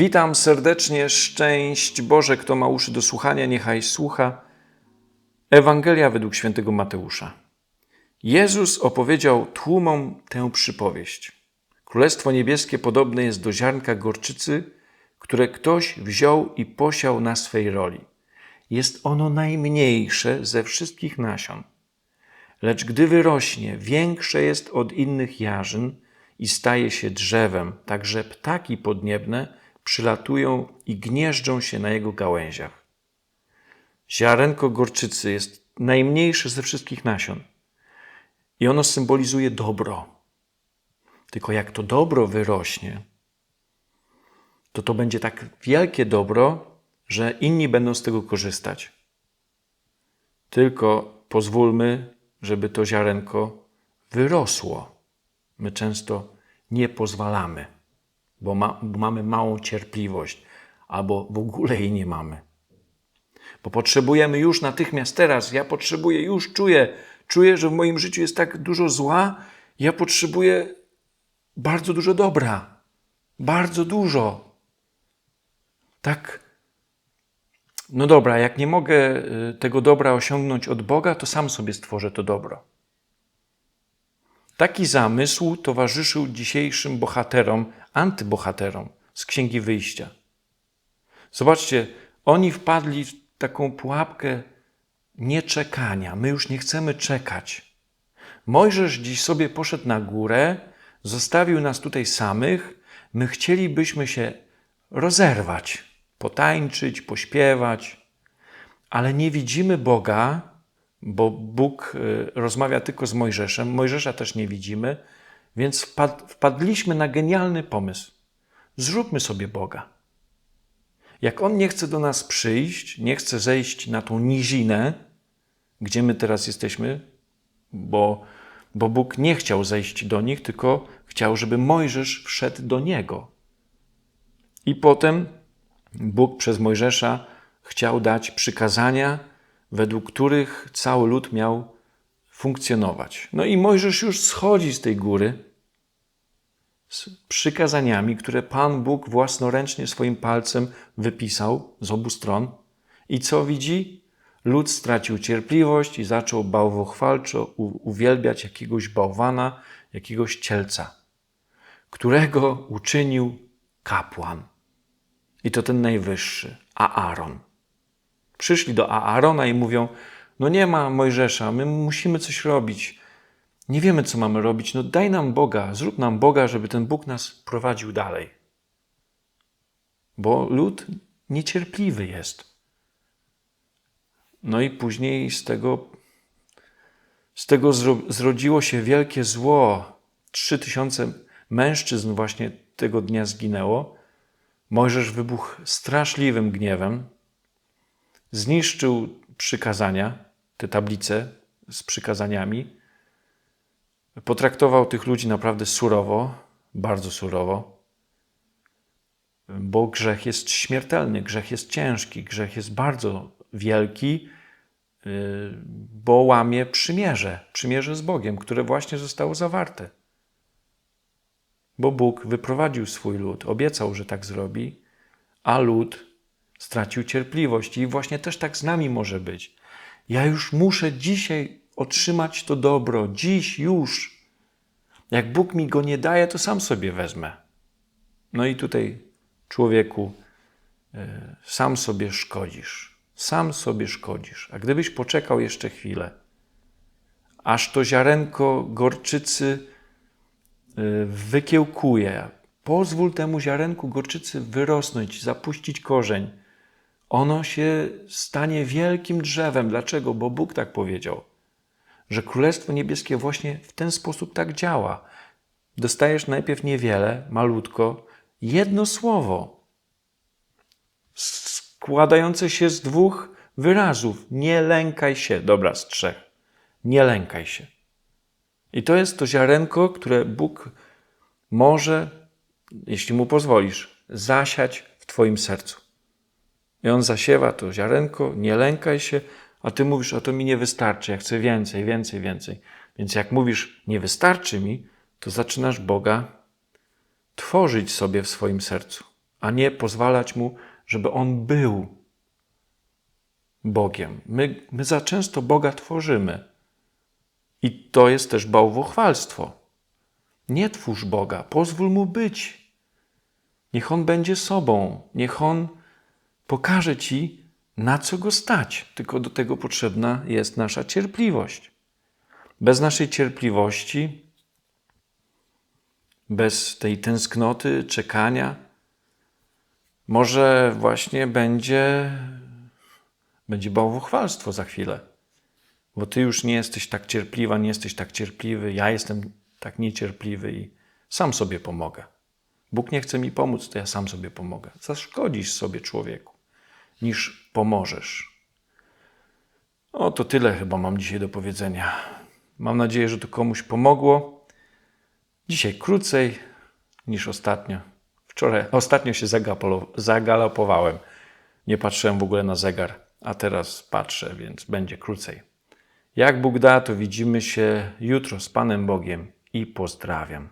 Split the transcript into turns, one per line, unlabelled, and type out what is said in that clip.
Witam serdecznie, szczęść Boże, kto ma uszy do słuchania, niechaj słucha. Ewangelia według świętego Mateusza. Jezus opowiedział tłumom tę przypowieść. Królestwo niebieskie podobne jest do ziarnka gorczycy, które ktoś wziął i posiał na swej roli. Jest ono najmniejsze ze wszystkich nasion. Lecz gdy wyrośnie, większe jest od innych jarzyn i staje się drzewem, tak że ptaki podniebne przylatują i gnieżdżą się na jego gałęziach. Ziarenko gorczycy jest najmniejsze ze wszystkich nasion i ono symbolizuje dobro. Tylko jak to dobro wyrośnie, to to będzie tak wielkie dobro, że inni będą z tego korzystać. Tylko pozwólmy, żeby to ziarenko wyrosło. My często nie pozwalamy, bo, ma, bo mamy małą cierpliwość, albo w ogóle jej nie mamy. Bo potrzebujemy już natychmiast teraz. Ja potrzebuję, już czuję, czuję, że w moim życiu jest tak dużo zła. Ja potrzebuję bardzo dużo dobra. Bardzo dużo. Tak. No dobra, jak nie mogę y, tego dobra osiągnąć od Boga, to sam sobie stworzę to dobro. Taki zamysł towarzyszył dzisiejszym bohaterom, antybohaterom z Księgi Wyjścia. Zobaczcie, oni wpadli w taką pułapkę nieczekania. My już nie chcemy czekać. Mojżesz dziś sobie poszedł na górę, zostawił nas tutaj samych. My chcielibyśmy się rozerwać, potańczyć, pośpiewać, ale nie widzimy Boga, bo Bóg y, rozmawia tylko z Mojżeszem. Mojżesza też nie widzimy, więc wpadliśmy na genialny pomysł. Zróbmy sobie Boga. Jak On nie chce do nas przyjść, nie chce zejść na tą nizinę, gdzie my teraz jesteśmy, bo, bo Bóg nie chciał zejść do nich, tylko chciał, żeby Mojżesz wszedł do Niego. I potem Bóg przez Mojżesza chciał dać przykazania, według których cały lud miał funkcjonować. No i Mojżesz już schodzi z tej góry z przykazaniami, które Pan Bóg własnoręcznie swoim palcem wypisał z obu stron. I co widzi? Lud stracił cierpliwość i zaczął bałwochwalczo uwielbiać jakiegoś bałwana, jakiegoś cielca, którego uczynił kapłan. I to ten najwyższy, Aaron. Przyszli do Aarona i mówią: No nie ma Mojżesza, my musimy coś robić. Nie wiemy, co mamy robić. No daj nam Boga, zrób nam Boga, żeby ten Bóg nas prowadził dalej. Bo lud niecierpliwy jest. No i później z tego, z tego zrodziło się wielkie zło. Trzy tysiące mężczyzn właśnie tego dnia zginęło. Mojżesz wybuchł straszliwym gniewem, zniszczył przykazania, te tablice z przykazaniami, potraktował tych ludzi naprawdę surowo, bardzo surowo, bo grzech jest śmiertelny, grzech jest ciężki, grzech jest bardzo wielki, y, bo łamie przymierze, przymierze z Bogiem, które właśnie zostało zawarte. Bo Bóg wyprowadził swój lud, obiecał, że tak zrobi, a lud stracił cierpliwość i właśnie też tak z nami może być. Ja już muszę dzisiaj otrzymać to dobro, dziś już. Jak Bóg mi go nie daje, to sam sobie wezmę. No i tutaj, człowieku, e, sam sobie szkodzisz. Sam sobie szkodzisz. A gdybyś poczekał jeszcze chwilę, aż to ziarenko gorczycy e, wykiełkuje, pozwól temu ziarenku gorczycy wyrosnąć, zapuścić korzeń, ono się stanie wielkim drzewem. Dlaczego? Bo Bóg tak powiedział że Królestwo Niebieskie właśnie w ten sposób tak działa. Dostajesz najpierw niewiele, malutko, jedno słowo, składające się z dwóch wyrazów. Nie lękaj się. Dobra, z trzech. Nie lękaj się. I to jest to ziarenko, które Bóg może, jeśli mu pozwolisz, zasiać w Twoim sercu. I on zasiewa to ziarenko, nie lękaj się, a ty mówisz, a to mi nie wystarczy, ja chcę więcej, więcej, więcej. Więc jak mówisz, nie wystarczy mi, to zaczynasz Boga tworzyć sobie w swoim sercu. a nie pozwalać mu, żeby on był Bogiem. My, my za często Boga tworzymy. I to jest też bałwochwalstwo. Nie twórz Boga, pozwól mu być. Niech on będzie sobą, niech on pokaże ci, na co go stać. Tylko do tego potrzebna jest nasza cierpliwość. Bez naszej cierpliwości, bez tej tęsknoty, czekania, może właśnie będzie, będzie bałwochwalstwo za chwilę. Bo ty już nie jesteś tak cierpliwa, nie jesteś tak cierpliwy, ja jestem tak niecierpliwy i sam sobie pomogę. Bóg nie chce mi pomóc, to ja sam sobie pomogę. Zaszkodzisz sobie człowieku, niż pomożesz. O, to tyle chyba mam dzisiaj do powiedzenia. Mam nadzieję, że to komuś pomogło. Dzisiaj krócej niż ostatnio. Wczoraj, ostatnio się zagalopowałem. Nie patrzyłem w ogóle na zegar, a teraz patrzę, więc będzie krócej. Jak Bóg da, to widzimy się jutro z Panem Bogiem i pozdrawiam.